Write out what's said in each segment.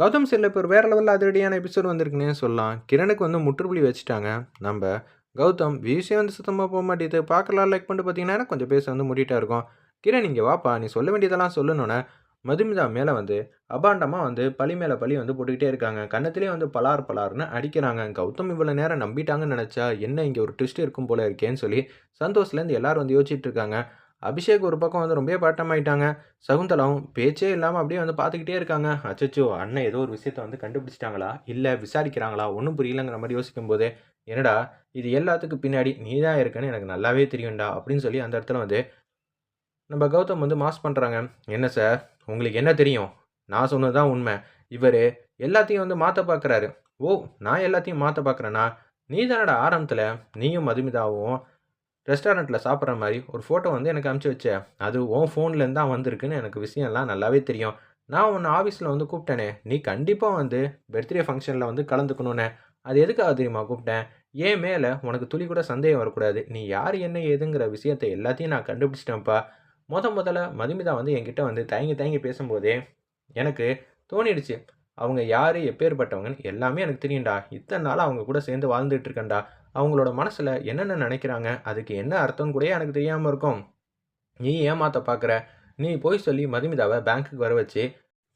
கௌதம் சில இப்போ வேற லெவலில் அதிரடியான எபிசோட் வந்திருக்குன்னே சொல்லலாம். கிரணுக்கு வந்து முற்றுப்புள்ளி வச்சுட்டாங்க. நம்ம கௌதம் விஷயம் வந்து சுத்தமாக போக மாட்டேது பார்க்கலாம் லைக் பண்ணிட்டு பார்த்தீங்கன்னா கொஞ்சம் பேச வந்து முடிட்டா இருக்கும். கிரண் இங்கே வாப்பா நீ சொல்ல வேண்டியதெல்லாம் சொல்லணுன்னே மதுமிதா மேலே வந்து அபாண்டமாக வந்து பழி மேலே பழி வந்து போட்டுக்கிட்டே இருக்காங்க. கன்னத்திலே வந்து பலார் பலார்னு அடிக்கிறாங்க. கௌதம் இவ்வளோ நேரம் நம்பிட்டாங்கன்னு நினச்சா என்ன இங்கே ஒரு ட்விஸ்ட் இருக்கும் போல இருக்கேன்னு சொல்லி சந்தோஷ்லேருந்து எல்லாரும் வந்து யோசிச்சுட்டு இருக்காங்க. அபிஷேக் ஒரு பக்கம் வந்து ரொம்ப பாட்டமாயிட்டாங்க சகுந்தலாவும் பேச்சே இல்லாமல் அப்படியே வந்து பார்த்துக்கிட்டே இருக்காங்க. அச்சச்சோ அண்ணன் ஏதோ ஒரு விஷயத்த வந்து கண்டுபிடிச்சிட்டாங்களா? இல்லை விசாரிக்கிறாங்களா? ஒன்றும் புரியலங்கிற மாதிரி யோசிக்கும் போது என்னடா இது எல்லாத்துக்கும் பின்னாடி நீ தான் இருக்குன்னு எனக்கு நல்லாவே தெரியும்டா அப்படின்னு சொல்லி அந்த இடத்துல வந்து நம்ம கௌதம் வந்து மாஸ் பண்ணுறாங்க என்ன சார்? உங்களுக்கு என்ன தெரியும்? நான் சொன்னது தான் உண்மை. இவர் எல்லாத்தையும் வந்து மாற்ற பார்க்குறாரு ஓ நான் எல்லாத்தையும் மாற்ற பார்க்குறேன்னா நீ தானடா ஆரம்பத்தில். நீயும் மதுமிதாவும் ரெஸ்டாரண்ட்டில் சாப்பிட்ற மாதிரி ஒரு ஃபோட்டோ வந்து எனக்கு அனுப்பிச்சி வச்ச. அது உன் ஃபோன்லேருந்து தான் வந்திருக்குன்னு எனக்கு விஷயம்லாம் நல்லாவே தெரியும். நான் உன்னை ஆஃபீஸில் வந்து கூப்பிட்டேனே. நீ கண்டிப்பாக வந்து பர்த்டே ஃபங்க்ஷனில் வந்து கலந்துக்கணுன்னு அது எதுக்காக தெரியுமா கூப்பிட்டேன்? ஏன் மேலே உனக்கு துளி கூட சந்தேகம் வரக்கூடாது. நீ யார் என்ன ஏதுங்கிற விஷயத்தை எல்லாத்தையும் நான் கண்டுபிடிச்சிட்டேன்ப்பா. முத முதல்ல மதுமிதா வந்து என்கிட்ட வந்து தயங்கி தயங்கி பேசும்போதே எனக்கு தோணிடுச்சு. அவங்க யார் எப்பேற்பட்டவங்கன்னு எல்லாமே எனக்கு தெரியும்டா. இத்தனை நாள் அவங்க கூட சேர்ந்து வாழ்ந்துட்டு இருக்கேன்டா. அவங்களோட மனசில் என்னென்ன நினைக்கிறாங்க? அதுக்கு என்ன அர்த்தம் கூட எனக்கு தெரியாமல் இருக்கும். நீ ஏமாத்த பார்க்குற நீ போய் சொல்லி மதுமிதாவை பேங்க்குக்கு வர வச்சு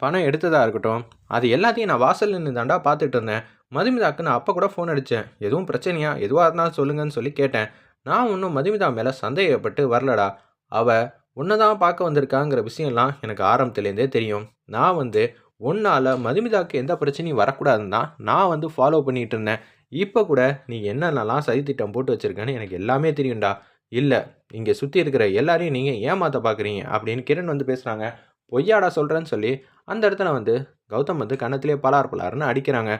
பணம் எடுத்ததாக இருக்கட்டும். அது எல்லாத்தையும் நான் வாசல் நின்று தாண்டா பார்த்துட்டு இருந்தேன். மதுமிதாக்கு நான் அப்போ கூட ஃபோன் அடித்தேன் எதுவும் பிரச்சனையா? எதுவாக இருந்தாலும் சொல்லுங்கன்னு சொல்லி கேட்டேன். நான் ஒன்றும் மதுமிதா மேலே சந்தேகப்பட்டு வரலடா. அவள் உன்னை தான் பார்க்க வந்திருக்காங்கிற விஷயம்லாம் எனக்கு ஆரம்பத்துலேருந்தே தெரியும். நான் வந்து உன்னால் மதுமிதாக்கு எந்த பிரச்சனையும் வரக்கூடாதுன்னு தான் நான் வந்து ஃபாலோ பண்ணிகிட்டு இருந்தேன். இப்போ கூட நீ என்னென்னலாம் சதித்திட்டம் போட்டு வச்சுருக்கேன்னு எனக்கு எல்லாமே தெரியும்டா. இல்லை இங்கே சுற்றி இருக்கிற எல்லாரையும் நீங்கள் ஏமாற்ற பார்க்குறீங்க அப்படின்னு கிரண் வந்து பேசுகிறாங்க பொய்யாடா சொல்கிறேன்னு சொல்லி அந்த இடத்துல வந்து கௌதம் வந்து கன்னத்திலே பலார் பலார்னு அடிக்கிறாங்க.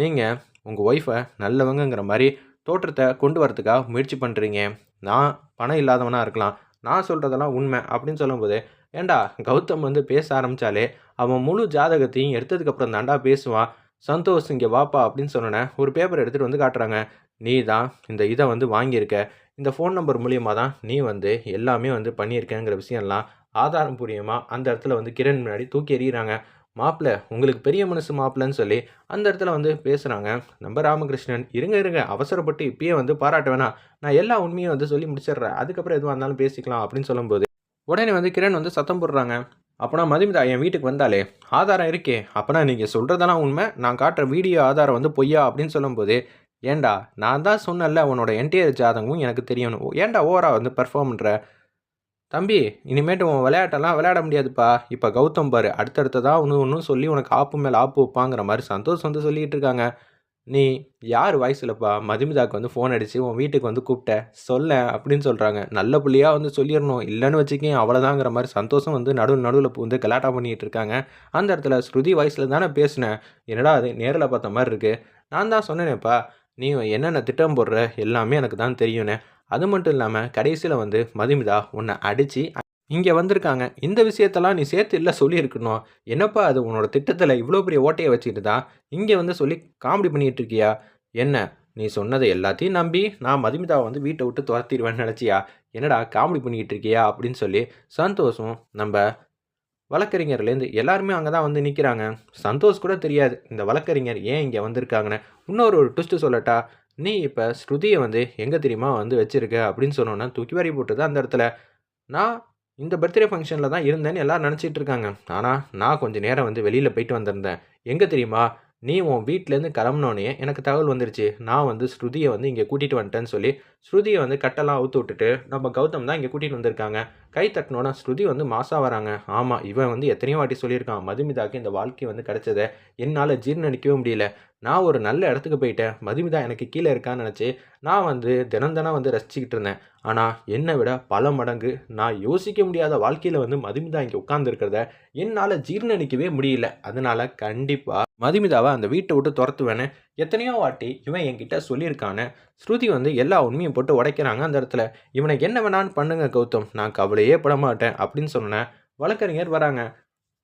நீங்கள் உங்கள் ஒய்ஃபை நல்லவங்கங்கிற மாதிரி தோற்றத்தை கொண்டு வரதுக்காக முயற்சி பண்ணுறீங்க நான் பணம் இல்லாதவனாக இருக்கலாம். நான் சொல்கிறதெல்லாம் உண்மை அப்படின்னு சொல்லும்போது ஏண்டா கௌதம் வந்து பேச ஆரம்பித்தாலே அவன் முழு ஜாதகத்தையும் எடுத்ததுக்கப்புறம் தாண்டா பேசுவான். சந்தோஷ் இங்கே வாப்பா அப்படின்னு சொன்னோன்னே ஒரு பேப்பர் எடுத்துகிட்டு வந்து காட்டுறாங்க. நீ தான் இந்த இதை வந்து வாங்கியிருக்க. இந்த ஃபோன் நம்பர் மூலியமாக தான் நீ வந்து எல்லாமே வந்து பண்ணியிருக்கேங்கிற விஷயம்லாம் ஆதாரம் பூர்வமாக அந்த இடத்துல வந்து கிரண் முன்னாடி தூக்கி எறிகிறாங்க மாப்பிள்ள உங்களுக்கு பெரிய மனசு மாப்பிள்ளன்னு சொல்லி அந்த இடத்துல வந்து பேசுகிறாங்க நம்ம ராமகிருஷ்ணன் இருங்க இருங்க. அவசரப்பட்டு இப்பயே வந்து பாராட்ட வேணாம். நான் எல்லா உண்மையும் வந்து சொல்லி முடிச்சிடுறேன். அதுக்கப்புறம் எதுவாக இருந்தாலும் பேசிக்கலாம் அப்படின்னு சொல்லும்போது உடனே வந்து கிரண் வந்து சத்தம் போடுறாங்க. அப்போனா மதுமிதா என் வீட்டுக்கு வந்தாலே. ஆதாரம் இருக்கே. அப்போனா நீங்கள் சொல்கிறதெல்லாம் உண்மை. நான் காட்டுற வீடியோ ஆதாரம் வந்து பொய்யா? அப்படின்னு சொல்லும்போது ஏண்டா நான் தான் சொன்னல உன்னோட என்டையர் ஜாதகமும் எனக்கு தெரியணும். ஏண்டா ஓவரா வந்து பெர்ஃபார்ம் பண்ணுற தம்பி இனிமேட்டு உன் விளையாட்டெல்லாம் விளையாட முடியாதுப்பா. இப்போ கௌதம் பாரு அடுத்தடுத்ததாக ஒன்று ஒன்றும் சொல்லி உனக்கு ஆப்பு மேலே ஆப்பு வைப்பாங்கிற மாதிரி சந்தோஷம் வந்து சொல்லிகிட்டு இருக்காங்க. நீ யார் வாய்ஸ்லப்பா? மதுமிதாக்கு வந்து ஃபோன் அடித்து உன் வீட்டுக்கு வந்து கூப்பிட்ட சொல்ல அப்படின்னு சொல்கிறாங்க நல்ல பிள்ளையாக வந்து சொல்லிடணும் இல்லைன்னு வச்சுக்கேன் அவ்வளோதாங்கிற மாதிரி சந்தோஷம் வந்து நடு நடுவில் வந்து கலாட்டா பண்ணிகிட்டு இருக்காங்க. அந்த இடத்துல ஸ்ருதி வாய்ஸில் தானே பேசினேன். என்னடா அது நேரில் பார்த்த மாதிரி இருக்குது நான் தான் சொன்னேனேப்பா நீ என்னென்ன திட்டம் போடுற? எல்லாமே எனக்கு தான் தெரியும்னே. அது மட்டும் இல்லாமல் கடைசியில் வந்து மதுமிதா உன்னை அடித்து இங்கே வந்திருக்காங்க. இந்த விஷயத்தெல்லாம் நீ சேர்த்து இல்லை சொல்லியிருக்கணும். என்னப்பா அது உன்னோட திட்டத்தில் இவ்வளோ பெரிய ஓட்டையை வச்சுக்கிட்டு தான் இங்கே வந்து சொல்லி காமெடி பண்ணிகிட்டு இருக்கியா? என்ன? நீ சொன்னதை எல்லாத்தையும் நம்பி நான் மதுமிதாவை வந்து வீட்டை விட்டு துரத்திடுவேன்னு நினச்சியா? என்னடா காமெடி பண்ணிக்கிட்டு இருக்கியா? அப்படின்னு சொல்லி சந்தோஷம் நம்ம வழக்கறிஞர்லேருந்து எல்லாருமே அங்கே தான் வந்து நிற்கிறாங்க சந்தோஷ் கூட தெரியாது இந்த வழக்கறிஞர் ஏன் இங்கே வந்திருக்காங்கன்னு. இன்னொரு ஒரு ட்விஸ்ட்டு சொல்லட்டா நீ இப்போ ஸ்ருதியை வந்து எங்கே தெரியுமா வந்து வச்சுருக்க அப்படின்னு சொன்னோன்னா தூக்கி வாரி தான் அந்த இடத்துல. நான் இந்த பர்த்டே ஃபங்க்ஷனில் தான் இருந்தேன்னு எல்லோரும் நினச்சிட்டு இருக்காங்க. ஆனால் நான் கொஞ்சம் நேரம் வந்து வெளியில் போயிட்டு வந்திருந்தேன். எங்கே தெரியுமா? நீ உன் வீட்டிலேருந்து கிளம்பினோடனே எனக்கு தகவல் வந்துருச்சு. நான் வந்து ஸ்ருதியை வந்து இங்கே கூட்டிகிட்டு வந்துட்டேன்னு சொல்லி ஸ்ருதியை வந்து கட்டெல்லாம் அவுத்து விட்டுட்டு நம்ம கௌதம் தான் இங்கே கூட்டிகிட்டு வந்திருக்காங்க. கை தட்டினோட ஸ்ருதி வந்து மாசாக வராங்க. ஆமாம் இவன் வந்து எத்தனையோ வாட்டி சொல்லியிருக்கான் மதுமிதாக்கு இந்த வாழ்க்கை வந்து கிடச்சதை என்னால் ஜீர்ணிக்கவே முடியல. நான் ஒரு நல்ல இடத்துக்கு போயிட்டேன். மதுமிதா எனக்கு கீழே இருக்கான்னு நினச்சி நான் வந்து தினம் தினம் வந்து ரசிச்சுக்கிட்டு இருந்தேன். ஆனால் என்னை விட பல மடங்கு நான் யோசிக்க முடியாத வாழ்க்கையில் வந்து மதுமிதா இங்கே உட்காந்துருக்கிறத என்னால் ஜீர்ணிக்கவே முடியல. அதனால் கண்டிப்பாக மதுமிதாவை அந்த வீட்டை விட்டு துரத்துவேன்னு எத்தனையோ வாட்டி இவன் என்கிட்ட சொல்லியிருக்கானே ஸ்ருதி வந்து எல்லா உண்மையும் போட்டு உடைக்கிறாங்க அந்த இடத்துல. இவனை என்ன வேணான்னு பண்ணுங்க கௌதம் நான் கவலையே பட மாட்டேன் அப்படின்னு சொன்னேன் வழக்கறிஞர் வராங்க.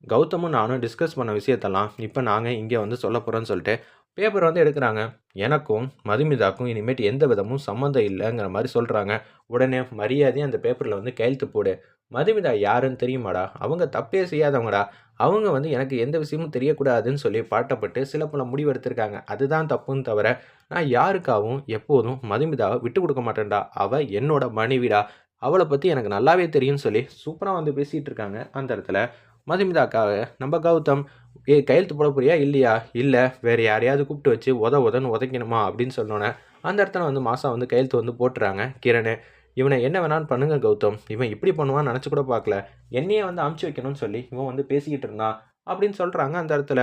கௌதமும் நானும் டிஸ்கஸ் பண்ண விஷயத்தெல்லாம் இப்போ நாங்கள் இங்கே வந்து சொல்ல போகிறோன்னு சொல்லிட்டு பேப்பர் வந்து எடுக்கிறாங்க. எனக்கும் மதுமிதாக்கும் இனிமேட்டு எந்த விதமும் சம்மந்தம் இல்லைங்கிற மாதிரி சொல்கிறாங்க உடனே மரியாதையும் அந்த பேப்பரில் வந்து கையெழுத்து போடு. மதுமிதா யாருன்னு தெரியுமாடா? அவங்க தப்பே செய்யாதவங்கடா. அவங்க வந்து எனக்கு எந்த விஷயமும் தெரியக்கூடாதுன்னு சொல்லி பாட்டப்பட்டு சில பல முடிவெடுத்திருக்காங்க. அதுதான் தப்புன்னு தவிர நான் யாருக்காகவும் எப்போதும் மதுமிதாவை விட்டு கொடுக்க மாட்டேன்டா. அவள் என்னோட மனைவிடா. அவளை பற்றி எனக்கு நல்லாவே தெரியும்னு சொல்லி சூப்பராக வந்து பேசிகிட்டு இருக்காங்க அந்த இடத்துல. மதுமிதாக்காக நம்ம கௌதம் ஏ கையெழுத்து போட போறியா? இல்லையா? இல்லை. வேறு யாரையாவது கூப்பிட்டு வச்சு உத உதன்னு உதைக்கணுமா? அப்படின்னு சொன்னோன்னே அந்த இடத்துல வந்து மாதம் வந்து கையெழுத்து வந்து போட்டுறாங்க. கிரண் இவனை என்ன வேணாலும் பண்ணுங்க கௌதம். இவன் இப்படி பண்ணுவான்னு நினச்சி கூட பார்க்கல. என்னையே வந்து அமுச்சு வைக்கணும்னு சொல்லி இவன் வந்து பேசிக்கிட்டு இருந்தான் அப்படின்னு சொல்கிறாங்க அந்த இடத்துல.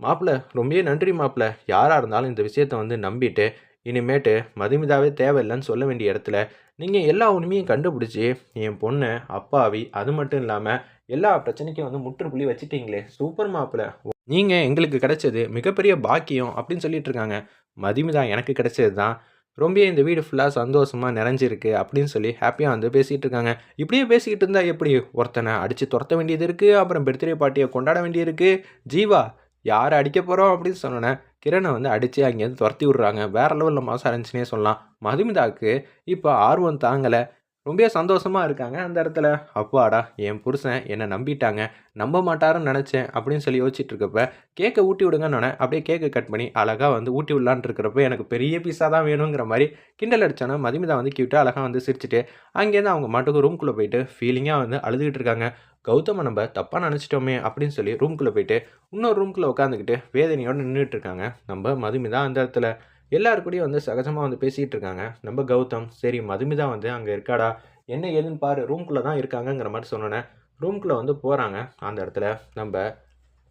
மாப்பிள்ள ரொம்பவே நன்றி மாப்பிள்ள யாராக இருந்தாலும் இந்த விஷயத்த வந்து நம்பிட்டு இனிமேட்டு மதுமிதாவே தேவையில்லைன்னு சொல்ல வேண்டிய இடத்துல நீங்கள் எல்லா உண்மையும் கண்டுபிடிச்சி என் பொண்ணு அப்பாவி அது மட்டும் இல்லாமல் எல்லா பிரச்சனைக்கும் வந்து முற்றுப்புள்ளி வச்சுட்டீங்களே. சூப்பர் மாப்பிள்ள நீங்கள் எங்களுக்கு கிடைச்சது மிகப்பெரிய பாக்கியம் அப்படின்னு சொல்லிட்டு இருக்காங்க. மதுமிதா எனக்கு கிடைச்சது தான் ரொம்ப இந்த வீடு ஃபுல்லாக சந்தோஷமாக நிறைஞ்சிருக்கு அப்படின்னு சொல்லி ஹாப்பியாக வந்து பேசிகிட்டு இருக்காங்க. இப்படியே பேசிக்கிட்டு இருந்தால் எப்படி? ஒருத்தனை அடித்து துரத்த வேண்டியது இருக்குது அப்புறம் பர்த்டே பார்ட்டியை கொண்டாட வேண்டியிருக்கு ஜீவா யார் அடிக்க போகிறோம் அப்படின்னு சொன்னோன்னே கிரணை வந்து அடித்து அங்கேருந்து துரத்தி விட்றாங்க. வேறு லெவலில் மாதம் இருந்துச்சுனே சொல்லலாம். மதுமிதாவுக்கு இப்போ ஆர்வம் தாங்கலை. ரொம்ப சந்தோஷமாக இருக்காங்க அந்த இடத்துல. அப்பாடா என் புருஷன் என்னை நம்பிட்டாங்க. நம்ப மாட்டாருன்னு நினச்சேன் அப்படின்னு சொல்லி யோசிச்சுட்டு இருக்கப்ப கேக்கை ஊட்டி விடுங்கன்னு அப்படியே கேக்கை கட் பண்ணி அழகாக வந்து ஊட்டி விடலான் இருக்கிறப்ப எனக்கு பெரிய பீஸாக தான் வேணுங்கிற மாதிரி கிண்டல் அடித்தானே மதிமிதா வந்து கியூட்டு அழகாக வந்து சிரிச்சுட்டு அங்கேருந்து அவங்க மாட்டுக்கு ரூம்குள்ளே போயிட்டு ஃபீலிங்காக வந்து அழுதுகிட்டு இருக்காங்க. கௌதம நம்ம தப்பாக நினச்சிட்டோமே அப்படின்னு சொல்லி ரூம்குள்ளே போயிட்டு இன்னொரு ரூம்குள்ளே உட்காந்துக்கிட்டு வேதனையோடு நின்றுட்டு இருக்காங்க. நம்ம மதுமிதா அந்த இடத்துல. எல்லாருக்கூடையும் வந்து சகஜமாக வந்து பேசிகிட்டு இருக்காங்க. நம்ம கௌதம் சரி மதுமிதா வந்து அங்கே இருக்காடா? என்ன ஏதுன்னு பாரு ரூம்குள்ளே தான் இருக்காங்கங்கிற மாதிரி சொன்னோன்னே ரூம்குள்ளே வந்து போகிறாங்க அந்த இடத்துல நம்ம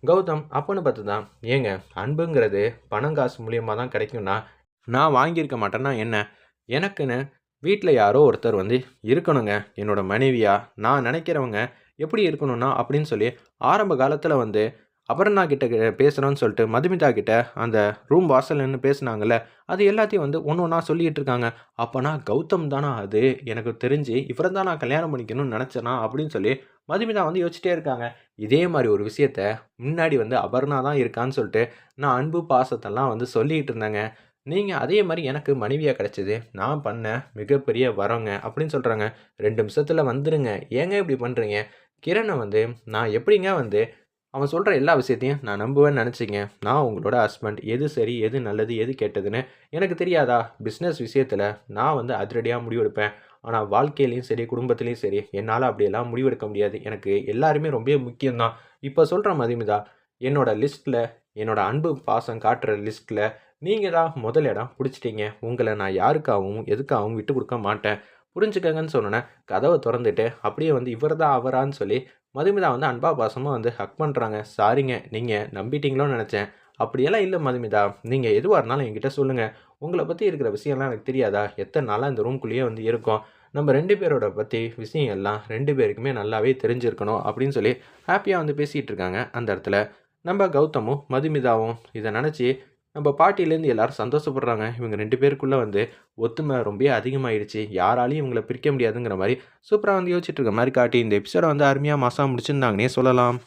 கௌதம் அப்போன்னு பார்த்து தான் ஏங்க அன்புங்கிறது பணம் காசு மூலியமாக தான் கிடைக்கும்னா நான் வாங்கியிருக்க மாட்டேன்னா என்ன? எனக்குன்னு வீட்டில் யாரோ ஒருத்தர் வந்து இருக்கணுங்க. என்னோடய மனைவியாக நான் நினைக்கிறவங்க எப்படி இருக்கணும்னா அப்படின்னு சொல்லி ஆரம்ப காலத்தில் வந்து அபர்ணா கிட்ட பேசுகிறோன்னு சொல்லிட்டு மதுமிதா கிட்ட அந்த ரூம் வாசல் நின்று பேசுனாங்கல்ல அது எல்லாத்தையும் வந்து ஒன்று ஒன்றா சொல்லிகிட்டு இருக்காங்க. அப்போனா கௌதம் தானா அது? எனக்கு தெரிஞ்சு இவரை தான் நான் கல்யாணம் பண்ணிக்கணும்னு நினச்சேனா அப்படின்னு சொல்லி மதுமிதா வந்து யோசிச்சிட்டே இருக்காங்க. இதே மாதிரி ஒரு விஷயத்த முன்னாடி வந்து அபர்ணா தான் இருக்கான்னு சொல்லிட்டு நான் அன்பு பாசத்தெல்லாம் வந்து சொல்லிகிட்டு இருந்தேங்க. நீங்கள் அதே மாதிரி எனக்கு மனைவியாக கிடச்சிது நான் பண்ண மிகப்பெரிய வரோங்க அப்படின்னு சொல்கிறாங்க ரெண்டு நிமிஷத்தில் வந்துடுங்க ஏங்க இப்படி பண்ணுறீங்க கிரணை வந்து நான் எப்படிங்க வந்து அவன் சொல்கிற எல்லா விஷயத்தையும் நான் நம்புவேன்னு நினச்சிங்க. நான் உங்களோட ஹஸ்பண்ட் எது சரி எது நல்லது எது கெட்டதுன்னு எனக்கு தெரியாதா? பிஸ்னஸ் விஷயத்தில் நான் வந்து அதிரடியாக முடிவெடுப்பேன். ஆனால் வாழ்க்கையிலையும் சரி குடும்பத்துலேயும் சரி என்னால் அப்படியெல்லாம் முடிவெடுக்க முடியாது. எனக்கு எல்லாருமே ரொம்ப முக்கியம்தான். இப்போ சொல்கிற மதிமிதா என்னோட லிஸ்ட்டில் என்னோட அன்பு பாசம் காட்டுற லிஸ்ட்டில் நீங்கள் தான் முதல் இடம் பிடிச்சிட்டீங்க. உங்களை நான் யாருக்காகவும் எதுக்காகவும் விட்டு கொடுக்க மாட்டேன். புரிஞ்சுக்கங்கன்னு சொன்னோன்னே கதவை திறந்துட்டு அப்படியே வந்து இவர் தான் அவரான்னு சொல்லி மதுமிதா வந்து அன்பா பாசமாக வந்து ஹக் பண்ணுறாங்க சாரிங்க நீங்கள் நம்பிட்டீங்களோன்னு நினச்சேன். அப்படியெல்லாம் இல்லை மதுமிதா. நீங்கள் எதுவாக இருந்தாலும் என்கிட்ட சொல்லுங்கள் உங்களை பற்றி இருக்கிற விஷயம்லாம் எனக்கு தெரியாதா? எத்தனை நாளாக இந்த ரூம்குள்ளேயே வந்து இருக்கோம். நம்ம ரெண்டு பேரோட பற்றி விஷயங்கள்லாம் ரெண்டு பேருக்குமே நல்லாவே தெரிஞ்சிருக்கணும். அப்படின்னு சொல்லி ஹாப்பியாக வந்து பேசிகிட்டு இருக்காங்க அந்த இடத்துல. நம்ம கௌதமும் மதுமிதாவும் இதை நினச்சி நம்ம பாட்டிலேருந்து எல்லாரும் சந்தோஷப்படுறாங்க. இவங்க ரெண்டு பேருக்குள்ளே வந்து ஒத்துமை ரொம்ப அதிகமாகிடுச்சு யாராலையும் இவங்களை பிரிக்க முடியாதுங்கிற மாதிரி சூப்பராக வந்து யோசிச்சுட்டு இருக்க மாதிரி காட்டி இந்த எபிசோடை வந்து அருமையாக மாதம் முடிச்சிருந்தாங்கன்னே சொல்லலாம்.